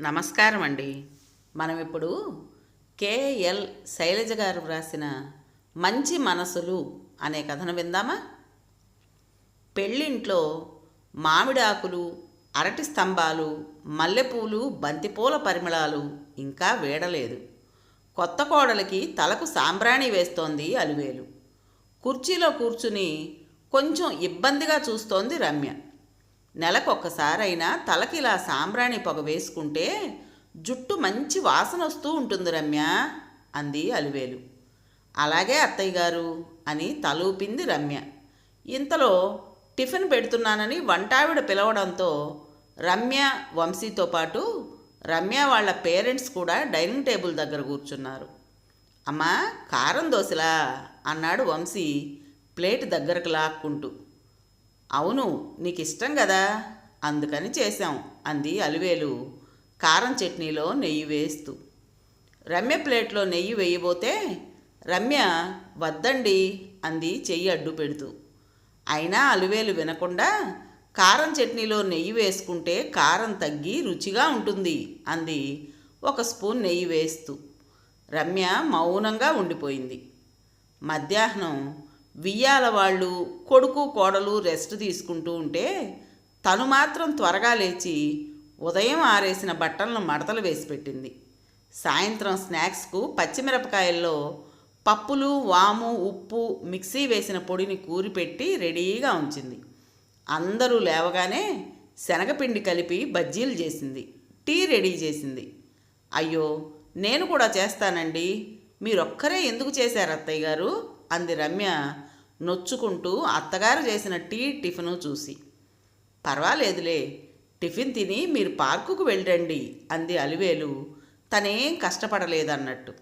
నమస్కారం అండి మనం ఇప్పుడు కేఎల్ శైలజ గారు వ్రాసిన మంచి మనసులు అనే కథను విందామా? పెళ్ళింట్లో మామిడాకులు అరటి స్తంభాలు మల్లెపూలు బంతిపూల పరిమళాలు ఇంకా వీడలేదు. కొత్త కోడలికి తలకు సాంబ్రాణి వేస్తోంది అలివేలు. కుర్చీలో కూర్చుని కొంచెం ఇబ్బందిగా చూస్తోంది రమ్య. నెలకొక్కసారైనా తలకి ఇలా సాంబ్రాణి పొగ వేసుకుంటే జుట్టు మంచి వాసన వస్తూ ఉంటుంది రమ్య అంది అలివేలు. అలాగే అత్తయ్య గారు అని తలూపింది రమ్య. ఇంతలో టిఫిన్ పెడుతున్నానని వంటావిడ పిలవడంతో రమ్య వంశీతో పాటు రమ్య వాళ్ళ పేరెంట్స్ కూడా డైనింగ్ టేబుల్ దగ్గర కూర్చున్నారు. అమ్మా కారం దోశలా అన్నాడు వంశీ ప్లేట్ దగ్గరకు లాక్కుంటూ. అవును నీకు ఇష్టం కదా అందుకని చేశాం అంది అలివేలు. కారం చట్నీలో నెయ్యి వేస్తూ. రమ్య ప్లేట్లో నెయ్యి వేయబోతే రమ్య వద్దండి అంది చెయ్యి అడ్డు పెడుతూ. అయినా అలివేలు వినకుండా కారం చట్నీలో నెయ్యి వేసుకుంటే కారం తగ్గి రుచిగా ఉంటుంది అంది ఒక స్పూన్ నెయ్యి వేస్తూ. రమ్య మౌనంగా ఉండిపోయింది. మధ్యాహ్నం వియ్యాల వాళ్ళు కొడుకు కోడలు రెస్ట్ తీసుకుంటూ ఉంటే తను మాత్రం త్వరగా లేచి ఉదయం ఆరేసిన బట్టలను మడతలు వేసి పెట్టింది. సాయంత్రం స్నాక్స్కు పచ్చిమిరపకాయల్లో పప్పులు వాము ఉప్పు మిక్సీ వేసిన పొడిని కూరిపెట్టి రెడీగా ఉంచింది. అందరూ లేవగానే శనగపిండి కలిపి బజ్జీలు చేసింది. టీ రెడీ చేసింది. అయ్యో నేను కూడా చేస్తానండి. మీరొక్కరే ఎందుకు చేశారు అత్తయ్య గారు? అంది రమ్య నొచ్చుకుంటూ అత్తగారు చేసిన టీ టిఫిను చూసి పర్వాలేదులే టిఫిన్ తిని మీరు పార్కుకు వెళ్ళండి అంది అలివేలు. తనేం కష్టపడలేదన్నట్టు.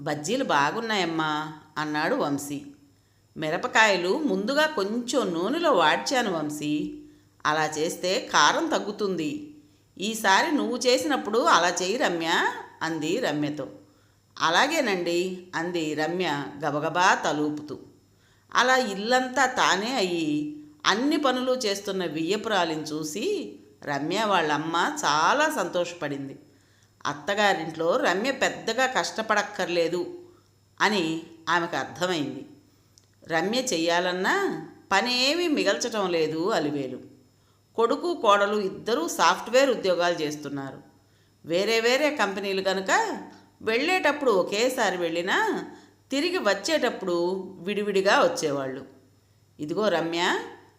బజ్జీలు బాగున్నాయమ్మా అన్నాడు వంశీ. మిరపకాయలు ముందుగా కొంచెం నూనెలో వాడ్చాను వంశీ. అలా చేస్తే కారం తగ్గుతుంది. ఈసారి నువ్వు చేసినప్పుడు అలా చేయి రమ్య అంది రమ్యతో. అలాగేనండి అంది రమ్య గబగబా తలూపుతూ. అలా ఇల్లంతా తానే అయ్యి అన్ని పనులు చేస్తున్న వియ్యపురాలిని చూసి రమ్య వాళ్ళమ్మ చాలా సంతోషపడింది. అత్తగారింట్లో రమ్య పెద్దగా కష్టపడక్కర్లేదు అని ఆమెకు అర్థమైంది. రమ్య చెయ్యాలన్నా పనేమీ మిగల్చటం లేదు అలివేలు. కొడుకు కోడలు ఇద్దరూ సాఫ్ట్వేర్ ఉద్యోగాలు చేస్తున్నారు. వేరే వేరే కంపెనీలు కనుక వెళ్ళేటప్పుడు ఒకేసారి వెళ్ళినా తిరిగి వచ్చేటప్పుడు విడివిడిగా వచ్చేవాళ్ళు. ఇదిగో రమ్య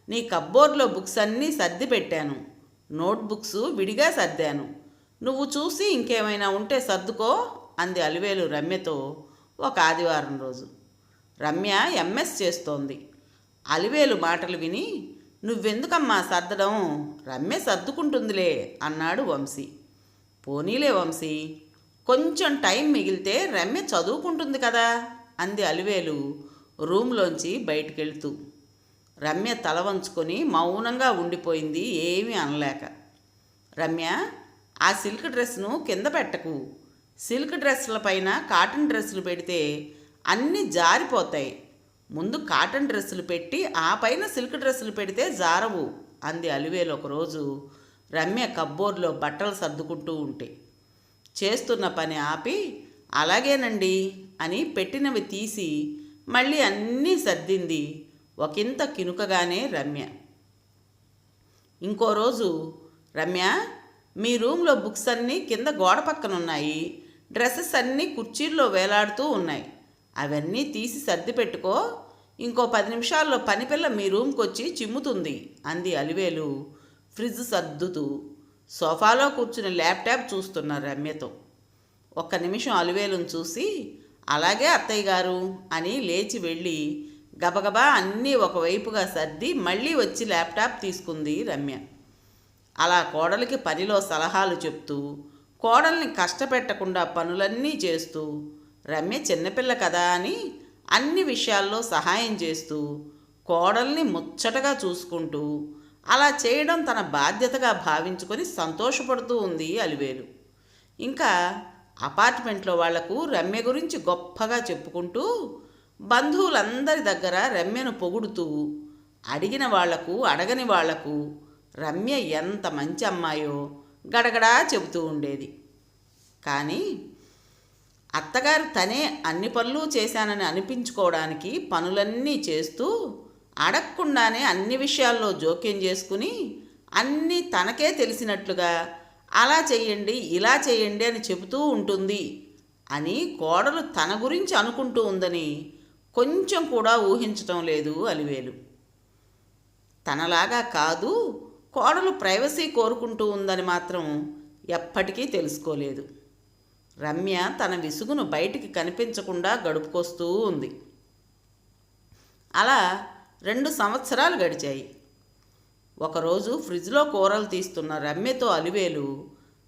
నీ కబ్బోర్డ్లో బుక్స్ అన్నీ సర్ది పెట్టాను. నోట్బుక్స్ విడిగా సర్దాను. నువ్వు చూసి ఇంకేమైనా ఉంటే సర్దుకో అంది అలివేలు రమ్యతో ఒక ఆదివారం రోజు. రమ్య ఎంఎస్ చేస్తోంది. అలివేలు మాటలు విని నువ్వెందుకమ్మా సర్దడం? రమ్య సర్దుకుంటుందిలే అన్నాడు వంశీ. పోనీలే వంశీ కొంచెం టైం మిగిలితే రమ్య చదువుకుంటుంది కదా అంది అలివేలు రూమ్లోంచి బయటికెళ్తూ. రమ్య తల వంచుకొని మౌనంగా ఉండిపోయింది ఏమీ అనలేక. రమ్య ఆ సిల్క్ డ్రెస్ను కింద పెట్టకు. సిల్క్ డ్రెస్ల పైన కాటన్ డ్రెస్సులు పెడితే అన్నీ జారిపోతాయి. ముందు కాటన్ డ్రెస్సులు పెట్టి ఆ పైన సిల్క్ డ్రెస్సులు పెడితే జారవు అంది అలివేలు ఒకరోజు. రమ్య కబ్బోర్డ్లో బట్టలు సర్దుకుంటూ ఉంటే. చేస్తున్న పని ఆపి అలాగేనండి అని పెట్టినవి తీసి మళ్ళీ అన్నీ సర్దింది. ఒకంత కినుకగానే రమ్య. ఇంకో రోజు రమ్య మీ రూమ్లో బుక్స్ అన్నీ కింద గోడ పక్కన ఉన్నాయి డ్రెస్సెస్ అన్నీ కుర్చీల్లో వేలాడుతూ ఉన్నాయి. అవన్నీ తీసి సర్ది పెట్టుకో ఇంకో పది నిమిషాల్లో పనిపిల్ల మీ రూమ్కి వచ్చి చిమ్ముతుంది అంది అలివేలు. ఫ్రిడ్జ్ సర్దుతూ. సోఫాలో కూర్చుని ల్యాప్టాప్ చూస్తున్న రమ్యతో. ఒక్క నిమిషం అలువేలును చూసి అలాగే అత్తయ్య గారు అని లేచి వెళ్ళి గబగబా అన్నీ ఒకవైపుగా సర్ది మళ్ళీ వచ్చి ల్యాప్టాప్ తీసుకుంది రమ్య. అలా కోడలికి పనిలో సలహాలు చెప్తూ కోడల్ని కష్టపెట్టకుండా పనులన్నీ చేస్తూ రమ్య చిన్నపిల్ల కదా అని అన్ని విషయాల్లో సహాయం చేస్తూ కోడల్ని ముచ్చటగా చూసుకుంటూ అలా చేయడం తన బాధ్యతగా భావించుకొని సంతోషపడుతూ ఉంది అలివేలు. ఇంకా అపార్ట్మెంట్లో వాళ్ళకు రమ్య గురించి గొప్పగా చెప్పుకుంటూ బంధువులందరి దగ్గర రమ్యను పొగుడుతూ అడిగిన వాళ్ళకు అడగని వాళ్ళకు రమ్య ఎంత మంచి అమ్మాయో గడగడా చెబుతూ ఉండేది. కానీ అత్తగారు తనే అన్ని పనులు చేశానని అనిపించుకోవడానికి పనులన్నీ చేస్తూ అడగకుండానే అన్ని విషయాల్లో జోక్యం చేసుకుని అన్నీ తనకే తెలిసినట్లుగా అలా చెయ్యండి ఇలా చేయండి అని చెబుతూ ఉంటుంది అని కోడలు తన గురించి అనుకుంటూ ఉందని కొంచెం కూడా ఊహించటం లేదు అలివేలు. తనలాగా కాదు కోడలు ప్రైవసీ కోరుకుంటూ ఉందని మాత్రం ఎప్పటికీ తెలుసుకోలేదు. రమ్య తన విసుగును బయటికి కనిపించకుండా గడుపుకొస్తూ ఉంది. అలా రెండు సంవత్సరాలు గడిచాయి. ఒకరోజు ఫ్రిడ్జ్లో కూరలు తీస్తున్న రమ్యతో అలివేలు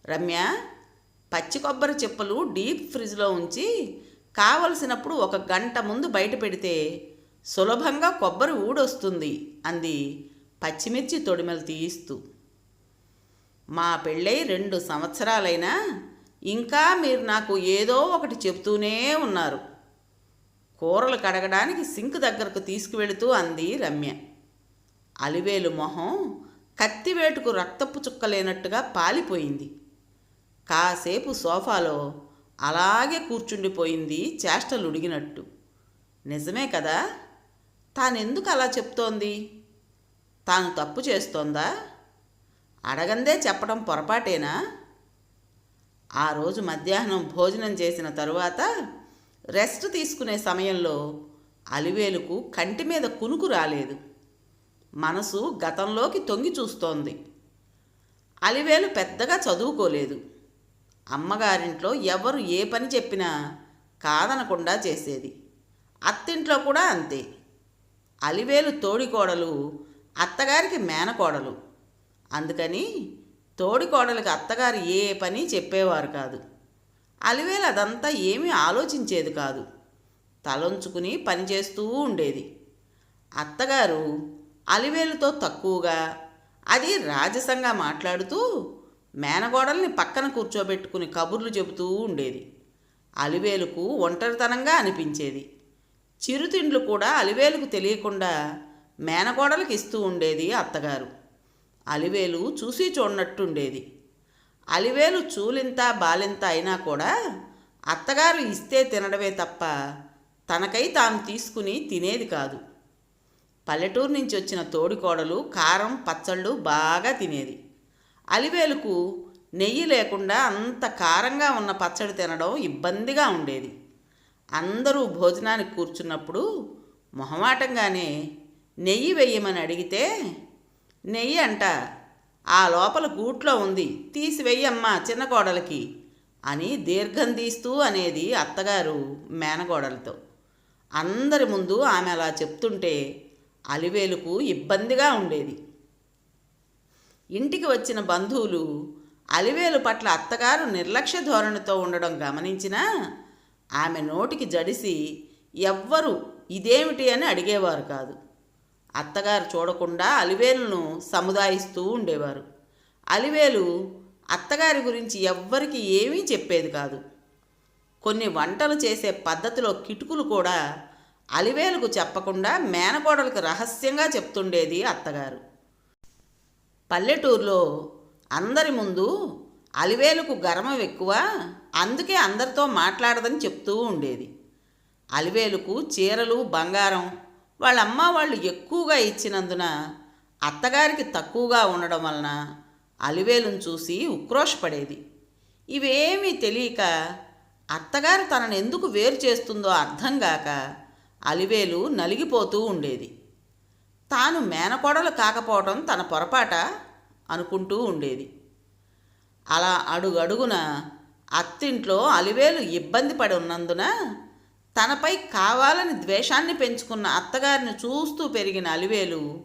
రమ్య పచ్చి కొబ్బరి చెప్పులు డీప్ ఫ్రిడ్జ్లో ఉంచి కావలసినప్పుడు ఒక గంట ముందు బయట పెడితే సులభంగా కొబ్బరి ఊడొస్తుంది అంది పచ్చిమిర్చి తొడిమలు తీయిస్తూ మా పెళ్ళై రెండు సంవత్సరాలైనా ఇంకా మీరు నాకు ఏదో ఒకటి చెప్తూనే ఉన్నారు. కూరలు కడగడానికి సింక్ దగ్గరకు తీసుకువెళుతూ అంది రమ్య. అలివేలు మొహం కత్తివేటుకు రక్తపు చుక్కలేనట్టుగా పాలిపోయింది. కాసేపు సోఫాలో అలాగే కూర్చుండిపోయింది చేష్టలుడిగినట్టు. నిజమే కదా? తానెందుకు అలా చెప్తోంది? తాను తప్పు చేస్తోందా? అడగందే చెప్పడం పొరపాటేనా? ఆ రోజు మధ్యాహ్నం భోజనం చేసిన తరువాత రెస్ట్ తీసుకునే సమయంలో అలివేలుకు కంటి మీద కునుకు రాలేదు. మనసు గతంలోకి తొంగి చూస్తోంది. అలివేలు పెద్దగా చదువుకోలేదు. అమ్మగారింట్లో ఎవరు ఏ పని చెప్పినా కాదనకుండా చేసేది. అత్తింట్లో కూడా అంతే. అలివేలు తోడికోడలు అత్తగారికి మేనకోడలు. అందుకని తోడికోడలికి అత్తగారు ఏ పని చెప్పేవారు కాదు. అలివేలు అదంతా ఏమీ ఆలోచించేది కాదు. తలంచుకుని పనిచేస్తూ ఉండేది. అత్తగారు అలివేలుతో తక్కువగా అది రాజసంగా మాట్లాడుతూ మేనగోడల్ని పక్కన కూర్చోబెట్టుకుని కబుర్లు చెబుతూ ఉండేది. అలివేలుకు ఒంటరితనంగా అనిపించేది. చిరుతిండ్లు కూడా అలివేలుకు తెలియకుండా మేనగోడలకు ఇస్తూ ఉండేది అత్తగారు. అలివేలు చూసి చూడనట్టుండేది. అలివేలు చూలింత బాలింత అయినా కూడా అత్తగారు ఇస్తే తినడమే తప్ప తనకై తాను తీసుకుని తినేది కాదు. పల్లెటూరు నుంచి వచ్చిన తోడికోడలు కారం పచ్చళ్ళు బాగా తినేది. అలివేలుకు నెయ్యి లేకుండా అంత కారంగా ఉన్న పచ్చడి తినడం ఇబ్బందిగా ఉండేది. అందరూ భోజనానికి కూర్చున్నప్పుడు మొహమాటంగానే నెయ్యి వెయ్యమని అడిగితే నెయ్యి అంట ఆ లోపల గూట్లో ఉంది. తీసివెయ్యమ్మా చిన్న కోడలికి అని దీర్ఘం తీస్తూ అనేది అత్తగారు మేనగోడలతో అందరి ముందు ఆమె అలా చెప్తుంటే అలివేలుకు ఇబ్బందిగా ఉండేది. ఇంటికి వచ్చిన బంధువులు అలివేలు పట్ల అత్తగారు నిర్లక్ష్య ధోరణితో ఉండడం గమనించినా ఆమె నోటికి జడిసి ఎవ్వరు ఇదేమిటి అని అడిగేవారు కాదు. అత్తగారు చూడకుండా అలివేలును సముదాయిస్తూ ఉండేవారు. అలివేలు అత్తగారి గురించి ఎవ్వరికి ఏమీ చెప్పేది కాదు. కొన్ని వంటలు చేసే పద్ధతిలో కిటుకులు కూడా అలివేలుకు చెప్పకుండా మేనకోడలకు రహస్యంగా చెప్తుండేది అత్తగారు. పల్లెటూరులో అందరి ముందు అలివేలుకు గర్వం ఎక్కువ అందుకే అందరితో మాట్లాడదని చెప్తూ ఉండేది. అలివేలుకు చీరలు బంగారం వాళ్ళ అమ్మ వాళ్ళు ఎక్కువగా ఇచ్చినందున అత్తగారికి తక్కువగా ఉండడం వలన అలివేలును చూసి ఉక్రోషపడేది. ఇవేమీ తెలియక అత్తగారు తనను ఎందుకు వేరు చేస్తుందో అర్థం కాక అలివేలు నలిగిపోతూ ఉండేది. తాను మేనకోడలు కాకపోవడం తన పొరపాట అనుకుంటూ ఉండేది. అలా అడుగడుగున అత్తింట్లో అలివేలు ఇబ్బంది పడి ఉన్నందున తనపై కావాలని ద్వేషాన్ని పెంచుకున్న అత్తగారిని చూస్తూ పెరిగిన అలివేలు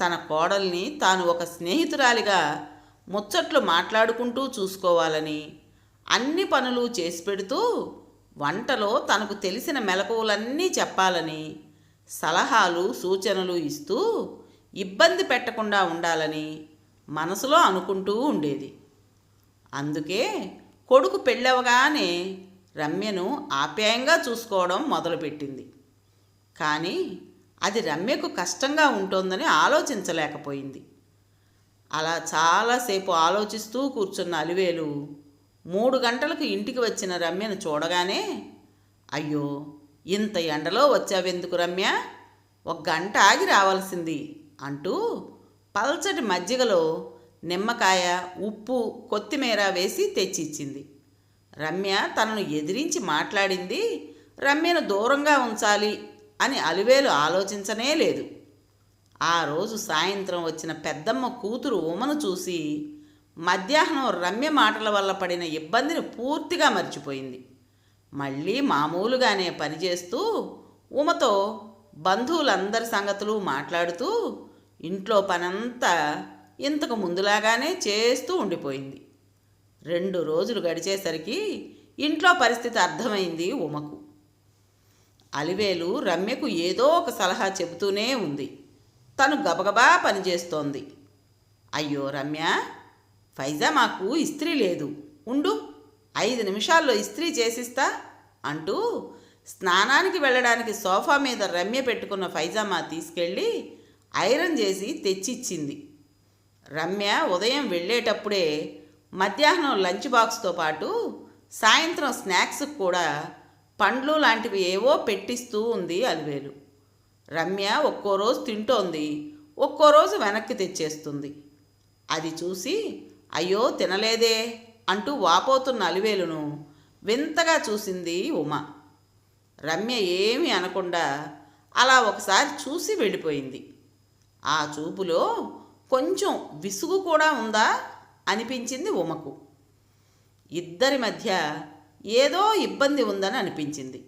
తన కోడల్ని తాను ఒక స్నేహితురాలిగా ముచ్చట్లు మాట్లాడుకుంటూ చూసుకోవాలని అన్ని పనులు చేసి పెడుతూ వంటలో తనకు తెలిసిన మెలకువలన్నీ చెప్పాలని సలహాలు సూచనలు ఇస్తూ ఇబ్బంది పెట్టకుండా ఉండాలని మనసులో అనుకుంటూ ఉండేది. అందుకే కొడుకు పెళ్ళవగానే రమ్యను ఆప్యాయంగా చూసుకోవడం మొదలుపెట్టింది. కానీ అది రమ్యకు కష్టంగా ఉంటుందని ఆలోచించలేకపోయింది. అలా చాలాసేపు ఆలోచిస్తూ కూర్చున్న అలివేలు మూడు గంటలకు ఇంటికి వచ్చిన రమ్యను చూడగానే అయ్యో ఇంత ఎండలో వచ్చావెందుకు రమ్య? ఒక గంట ఆగి రావాల్సింది అంటూ పల్చటి మజ్జిగలో నిమ్మకాయ ఉప్పు కొత్తిమీర వేసి తెచ్చిచ్చింది. రమ్య తనను ఎదిరించి మాట్లాడింది రమ్యను దూరంగా ఉంచాలి అని అలివేలు ఆలోచించనే లేదు. ఆ రోజు సాయంత్రం వచ్చిన పెద్దమ్మ కూతురు ఉమను చూసి మధ్యాహ్నం రమ్య మాటల వల్ల పడిన ఇబ్బందిని పూర్తిగా మర్చిపోయింది. మళ్ళీ మామూలుగానే పనిచేస్తూ ఉమతో బంధువులందరి సంగతులు మాట్లాడుతూ ఇంట్లో పనంతా ఇంతకు ముందులాగానే చేస్తూ ఉండిపోయింది. రెండు రోజులు గడిచేసరికి ఇంట్లో పరిస్థితి అర్థమైంది ఉమకు. అలివేలు రమ్యకు ఏదో ఒక సలహా చెబుతూనే ఉంది. తను గబగబా పనిచేస్తోంది అయ్యో రమ్య ఫైజా మాకు ఇస్త్రీ లేదు. ఉండు ఐదు నిమిషాల్లో ఇస్త్రీ చేసిస్తా అంటూ స్నానానికి వెళ్ళడానికి సోఫా మీద రమ్య పెట్టుకున్న ఫైజామా తీసుకెళ్ళి ఐరన్ చేసి తెచ్చిచ్చింది. రమ్య ఉదయం వెళ్ళేటప్పుడే మధ్యాహ్నం లంచ్ బాక్స్తో పాటు సాయంత్రం స్నాక్స్ కూడా పండ్లు లాంటివి ఏవో పెట్టిస్తూ ఉంది అలివేలు. రమ్య ఒక్కో రోజు తింటోంది ఒక్కో రోజు వెనక్కి తెచ్చేస్తుంది. అది చూసి అయ్యో తినలేదే అంటూ వాపోతున్న అలివేలును వింతగా చూసింది ఉమ. రమ్య ఏమీ అనకుండా అలా ఒకసారి చూసి వెళ్ళిపోయింది. ఆ చూపులో కొంచెం విసుగు కూడా ఉందా? అనిపించింది ఉమకు. ఇద్దరి మధ్య ఏదో ఇబ్బంది ఉందని అనిపించింది.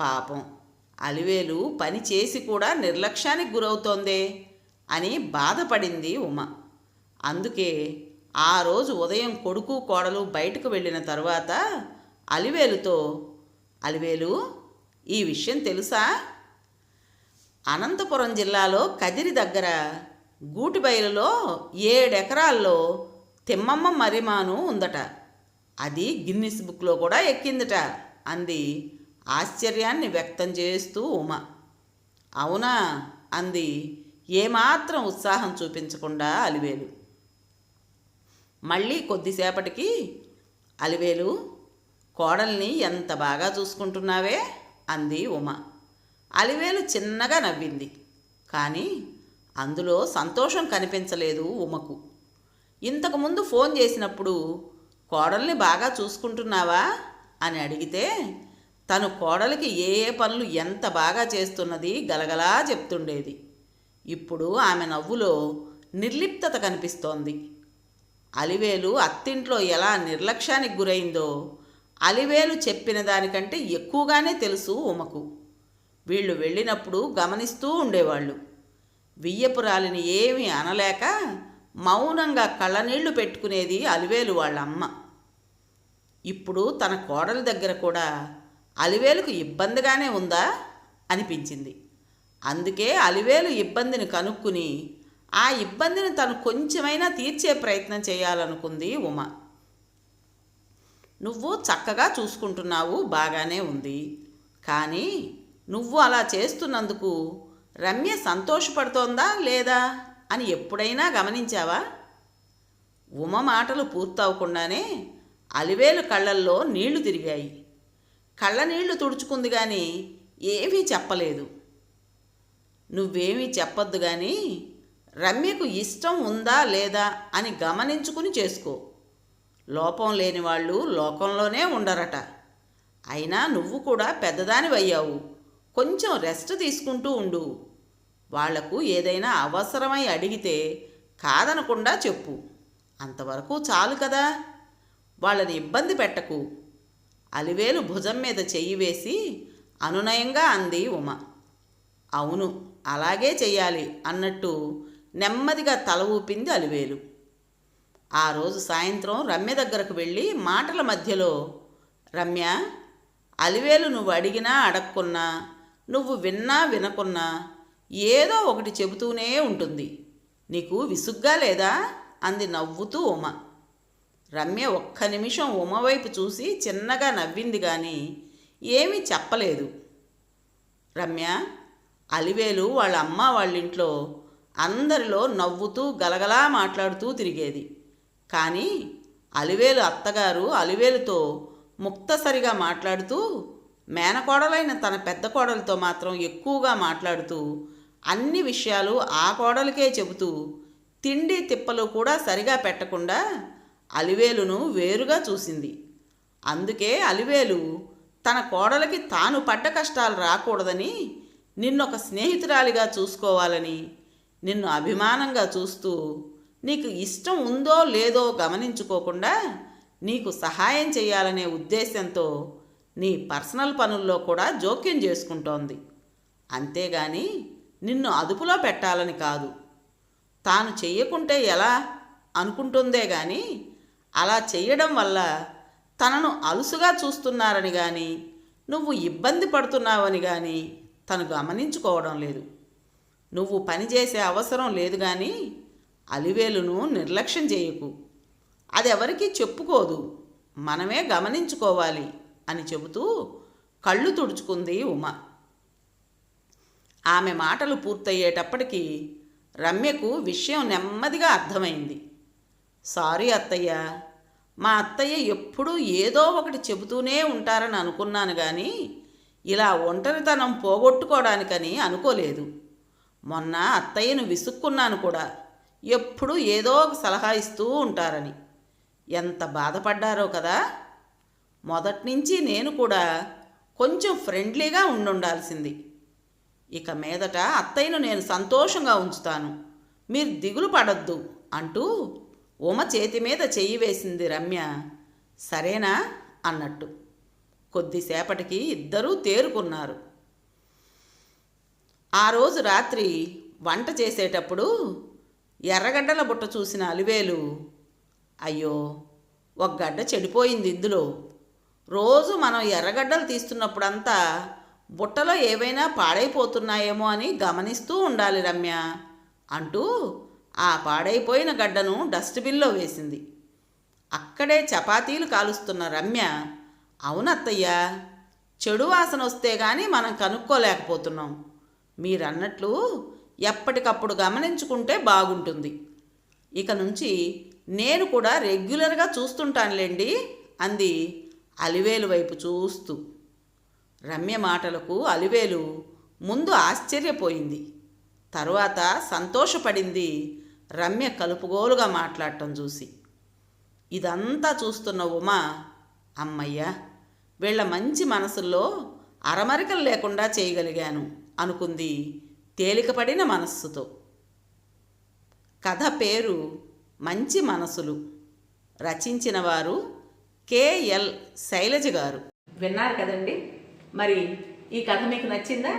పాపం అలివేలు పని చేసి కూడా నిర్లక్ష్యానికి గురవుతోందే అని బాధపడింది ఉమ. అందుకే ఆ రోజు ఉదయం కొడుకు కోడలు బయటకు వెళ్ళిన తర్వాత అలివేలుతో అలివేలు ఈ విషయం తెలుసా? అనంతపురం జిల్లాలో కదిరి దగ్గర గూటిబయలులో ఏడెకరాల్లో తిమ్మమ్మ మరిమాను ఉందట. అది గిన్నిస్ బుక్లో కూడా ఎక్కిందిట అంది ఆశ్చర్యాన్ని వ్యక్తం చేస్తూ ఉమ. అవునా అంది ఏమాత్రం ఉత్సాహం చూపించకుండా అలివేలు. మళ్ళీ కొద్దిసేపటికి అలివేలు కోడల్ని ఎంత బాగా చూసుకుంటున్నావే అంది ఉమ. అలివేలు చిన్నగా నవ్వింది. కానీ అందులో సంతోషం కనిపించలేదు ఉమకు. ఇంతకుముందు ఫోన్ చేసినప్పుడు కోడల్ని బాగా చూసుకుంటున్నావా? అని అడిగితే తను కోడలికి ఏ ఏ పనులు ఎంత బాగా చేస్తున్నది గలగలా చెప్తుండేది. ఇప్పుడు ఆమె నవ్వులో నిర్లిప్తత కనిపిస్తోంది. అలివేలు అత్తింట్లో ఎలా నిర్లక్ష్యానికి గురైందో అలివేలు చెప్పిన దానికంటే ఎక్కువగానే తెలుసు ఉమకు. వీళ్ళు వెళ్ళినప్పుడు గమనిస్తూ ఉండేవాళ్ళు. వియ్యపురాలిని ఏమీ అనలేక మౌనంగా కళ్ళనీళ్ళు పెట్టుకునేది అలివేలు వాళ్ళ అమ్మ ఇప్పుడు తన కోడల దగ్గర కూడా అలివేలుకు ఇబ్బందిగానే ఉందా? అనిపించింది. అందుకే అలివేలు ఇబ్బందిని కనుక్కుని ఆ ఇబ్బందిని తను కొంచెమైనా తీర్చే ప్రయత్నం చేయాలనుకుంది ఉమ. నువ్వు చక్కగా చూసుకుంటున్నావు బాగానే ఉంది. కానీ నువ్వు అలా చేస్తున్నందుకు రమ్య సంతోషపడుతోందా లేదా? అని ఎప్పుడైనా గమనించావా? ఉమ మాటలు పూర్తవకుండానే అలివేలు కళ్ళల్లో నీళ్ళు తిరిగాయి. కళ్ళ నీళ్ళు తుడుచుకుంది కానీ ఏమీ చెప్పలేదు. నువ్వేమీ చెప్పొద్దు కానీ రమ్యకు ఇష్టం ఉందా లేదా అని గమనించుకుని చేసుకో. లోపం లేని వాళ్ళు లోకంలోనే ఉండరట. అయినా నువ్వు కూడా పెద్దదానివయ్యావు. కొంచెం రెస్ట్ తీసుకుంటూ ఉండు. వాళ్ళకు ఏదైనా అవసరమై అడిగితే కాదనకుండా చెప్పు. అంతవరకు చాలు కదా. వాళ్ళని ఇబ్బంది పెట్టకు. అలివేలు భుజం మీద చెయ్యి వేసి అనునయంగా అంది ఉమ. అవును అలాగే చెయ్యాలి అన్నట్టు నెమ్మదిగా తల ఊపింది అలివేలు. ఆ రోజు సాయంత్రం రమ్య దగ్గరకు వెళ్ళి మాటల మధ్యలో రమ్య అలివేలు నువ్వు అడిగినా అడక్కున్నా నువ్వు విన్నా వినకున్నా ఏదో ఒకటి చెబుతూనే ఉంటుంది. నీకు విసుగ్గా లేదా? అంది నవ్వుతూ ఉమ. రమ్య ఒక్క నిమిషం ఉమ వైపు చూసి చిన్నగా నవ్వింది కానీ ఏమీ చెప్పలేదు. రమ్య అలివేలు వాళ్ళ అమ్మ వాళ్ళ ఇంట్లో అందరిలో నవ్వుతూ గలగలా మాట్లాడుతూ తిరిగేది. కానీ అలివేలు అత్తగారు అలివేలుతో ముక్తసరిగా మాట్లాడుతూ మేనకోడలైన తన పెద్ద కోడలతో మాత్రం ఎక్కువగా మాట్లాడుతూ అన్ని విషయాలు ఆ కోడలకే చెబుతూ తిండి తిప్పలు కూడా సరిగా పెట్టకుండా అలివేలును వేరుగా చూసింది. అందుకే అలివేలు తన కోడలికి తాను పడ్డ కష్టాలు రాకూడదని నిన్నొక స్నేహితురాలిగా చూసుకోవాలని నిన్ను అభిమానంగా చూస్తూ నీకు ఇష్టం ఉందో లేదో గమనించుకోకుండా నీకు సహాయం చేయాలనే ఉద్దేశంతో నీ పర్సనల్ పనుల్లో కూడా జోక్యం చేసుకుంటోంది. అంతేగాని నిన్ను అదుపులో పెట్టాలని కాదు. తాను చెయ్యకుంటే ఎలా అనుకుంటుందే గాని అలా చెయ్యడం వల్ల తనను అలుసుగా చూస్తున్నారని కానీ నువ్వు ఇబ్బంది పడుతున్నావని కానీ తను గమనించుకోవడం లేదు. నువ్వు పనిచేసే అవసరం లేదు కానీ అలివేలును నిర్లక్ష్యం చేయకు. అది ఎవరికీ చెప్పుకోదు. మనమే గమనించుకోవాలి అని చెబుతూ కళ్ళు తుడుచుకుంది ఉమ. ఆమె మాటలు పూర్తయ్యేటప్పటికీ రమ్యకు విషయం నెమ్మదిగా అర్థమైంది. సారీ అత్తయ్య మా అత్తయ్య ఎప్పుడూ ఏదో ఒకటి చెబుతూనే ఉంటారని అనుకున్నాను కానీ ఇలా ఒంటరితనం పోగొట్టుకోవడానికని అనుకోలేదు. మొన్న అత్తయ్యను విసుక్కున్నాను కూడా ఎప్పుడూ ఏదో ఒక సలహా ఇస్తూ ఉంటారని. ఎంత బాధపడ్డారో కదా! మొదటి నుంచి నేను కూడా కొంచెం ఫ్రెండ్లీగా ఉండుండాల్సింది. ఇక మీదట అత్తయ్యను నేను సంతోషంగా ఉంచుతాను. మీరు దిగులు పడొద్దు అంటూ ఉమ చేతి మీద చెయ్యి వేసింది రమ్య. సరేనా అన్నట్టు. కొద్దిసేపటికి ఇద్దరూ తేరుకున్నారు. ఆ రోజు రాత్రి వంట చేసేటప్పుడు ఎర్రగడ్డల బుట్ట చూసిన అలివేలు అయ్యో ఒక గడ్డ చెడిపోయింది ఇందులో. రోజు మనం ఎర్రగడ్డలు తీస్తున్నప్పుడంతా బుట్టలో ఏవైనా పాడైపోతున్నాయేమో అని గమనిస్తూ ఉండాలి రమ్య అంటూ ఆ పాడైపోయిన గడ్డను డస్ట్బిన్లో వేసింది. అక్కడే చపాతీలు కాలుస్తున్న రమ్య అవునత్తయ్య చెడు వాసన వస్తే గాని మనం కనుక్కోలేకపోతున్నాం. మీరన్నట్లు ఎప్పటికప్పుడు గమనించుకుంటే బాగుంటుంది. ఇక నుంచి నేను కూడా రెగ్యులర్గా చూస్తుంటానులేండి అంది అలివేలు వైపు చూస్తూ. రమ్య మాటలకు అలివేలు ముందు ఆశ్చర్యపోయింది. తరువాత సంతోషపడింది రమ్య కలుపుగోలుగా మాట్లాడటం చూసి. ఇదంతా చూస్తున్న ఉమా అమ్మయ్య వీళ్ళ మంచి మనసుల్లో అరమరికలు లేకుండా చేయగలిగాను అనుకుంది తేలికపడిన మనస్సుతో. కథ పేరు మంచి మనసులు. రచించిన వారు కేఎల్ శైలజ గారు. విన్నారు కదండి? మరి ఈ కథ మీకు నచ్చిందా?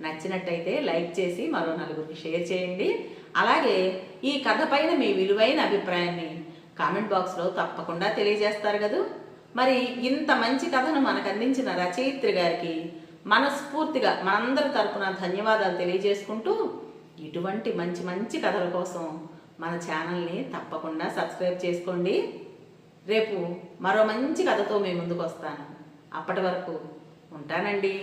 నచ్చినట్టయితే లైక్ చేసి మరో నలుగురికి షేర్ చేయండి. అలాగే ఈ కథ పైన మీ విలువైన అభిప్రాయాన్ని కామెంట్ బాక్స్లో తప్పకుండా తెలియజేస్తారు కదూ. మరి ఇంత మంచి కథను మనకు అందించిన రచయిత్రి గారికి మనస్ఫూర్తిగా మనందరి తరపున ధన్యవాదాలు తెలియజేసుకుంటూ ఇటువంటి మంచి మంచి కథల కోసం మన ఛానల్ని తప్పకుండా సబ్స్క్రైబ్ చేసుకోండి. రేపు మరో మంచి కథతో మీ ముందుకు వస్తాను. అప్పటి వరకు ఉంటానండి.